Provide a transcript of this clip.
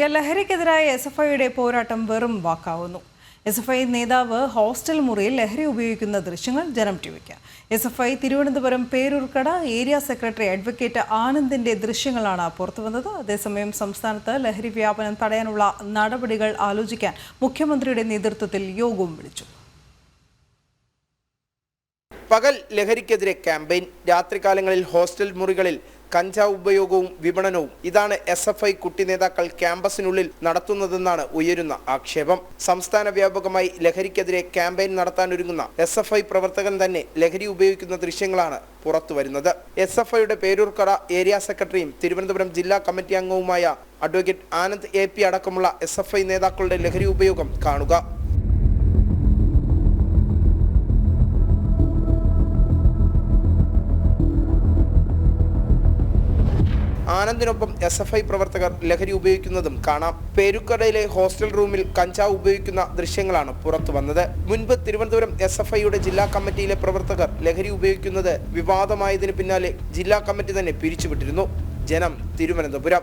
വാർത്തകളിലേക്ക് ലഹരിക്കെതിരായ S F ഐയുടെ പോരാട്ടം വെറും വാക്കാവുന്നു. എസ് എഫ് ഐ നേതാവ് ഹോസ്റ്റൽ മുറിയിൽ ലഹരി ഉപയോഗിക്കുന്ന ദൃശ്യങ്ങൾ ജനം ടിവിക്ക്. S F I Thiruvananthapuram Peroorkada area secretary advocate ആനന്ദിന്റെ ദൃശ്യങ്ങളാണ് പുറത്തുവന്നത് അതേസമയം സംസ്ഥാനത്ത് ലഹരി വ്യാപനം തടയാനുള്ള നടപടികൾ ആലോചിക്കാൻ മുഖ്യമന്ത്രിയുടെ നേതൃത്വത്തിൽ യോഗവും വിളിച്ചു. പകൽ ലഹരിക്കെതിരെ ക്യാമ്പയിൻ. രാത്രികാലങ്ങളിൽ ഹോസ്റ്റൽ മുറികളിൽ കഞ്ചാവ് ഉപയോഗവും വിപണനവും. ഇതാണ് എസ് എഫ് ഐ കുട്ടി നേതാക്കൾ ക്യാമ്പസിനുള്ളിൽ നടത്തുന്നതെന്നാണ് ഉയരുന്ന ആക്ഷേപം. സംസ്ഥാന വ്യാപകമായി ലഹരിക്കെതിരെ ക്യാമ്പയിൻ നടത്താനൊരുങ്ങുന്ന എസ് എഫ് ഐ പ്രവർത്തകൻ തന്നെ ലഹരി ഉപയോഗിക്കുന്ന ദൃശ്യങ്ങളാണ് പുറത്തു വരുന്നത്. എസ് എഫ് ഐയുടെ പേരൂർക്കട ഏരിയ സെക്രട്ടറിയും തിരുവനന്തപുരം ജില്ലാ കമ്മിറ്റി അംഗവുമായ അഡ്വക്കേറ്റ് ആനന്ദ് എ പി അടക്കമുള്ള എസ് എഫ് ഐ നേതാക്കളുടെ ലഹരി ഉപയോഗം കാണുക. ആനന്ദിനൊപ്പം എസ് എഫ് ഐ പ്രവർത്തകർ ലഹരി ഉപയോഗിക്കുന്നതും കാണാം. പേരുക്കടയിലെ ഹോസ്റ്റൽ റൂമിൽ കഞ്ചാവ് ഉപയോഗിക്കുന്ന ദൃശ്യങ്ങളാണ് പുറത്തു വന്നത്. മുൻപ് തിരുവനന്തപുരം എസ് എഫ് ഐയുടെ ജില്ലാ കമ്മിറ്റിയിലെ പ്രവർത്തകർ ലഹരി ഉപയോഗിക്കുന്നത് വിവാദമായതിനു പിന്നാലെ ജില്ലാ കമ്മിറ്റി തന്നെ പിരിച്ചുവിട്ടിരുന്നു. ജനം തിരുവനന്തപുരം.